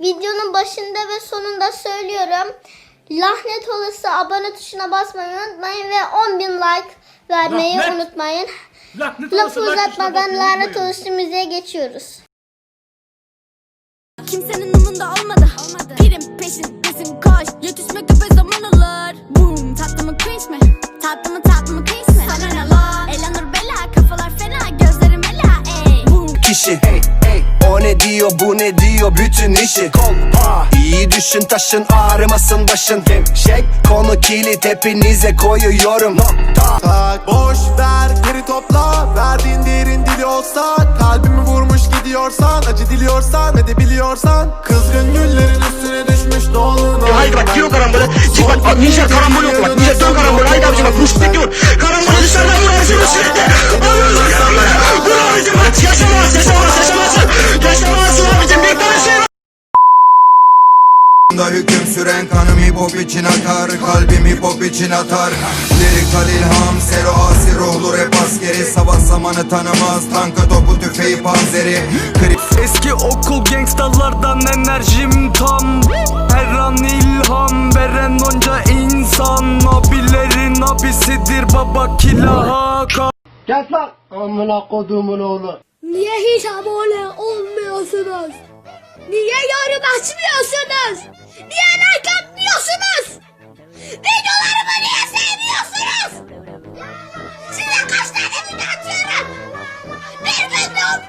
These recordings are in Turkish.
videonun başında ve sonunda söylüyorum. Lahnet olası abone tuşuna basmayı unutmayın ve 10.000 like vermeyi Lahnet. unutmayın. Lanet Lafı uzatmadan lanet olası müziğe geçiyoruz. Kimsenin umunda olmadı. Pirim kişi O ne diyor bu ne diyor bütün işi İyi düşün taşın ağrımasın başın Gevşek konu kilit hepinize koyuyorum Tak boş ver geri topla Verdiğin değerin dili olsa Kalbimi vurmuş gidiyorsan Acı diliyorsan ve de biliyorsan Kızgın güllerin üstüne düşmüş dolun Haydi bak giriyor karambole. Çık bak bak ninja karambol yok bak. Ninja dön karambol. Da hüküm süren kanım hip hop için atar Kalbim hip hop için atar. Lirikal ilham sero asi ruhlu rap askeri. Savaş zamanı tanımaz tanka topu tüfeği panzeri. Krip Eski okul gangstalardan enerjim tam. Her an ilham veren onca insan. Abilerin abisidir baba kila Hakan Niye hiç abone olmuyorsunuz? Niye yorum açmıyorsunuz?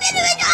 que no me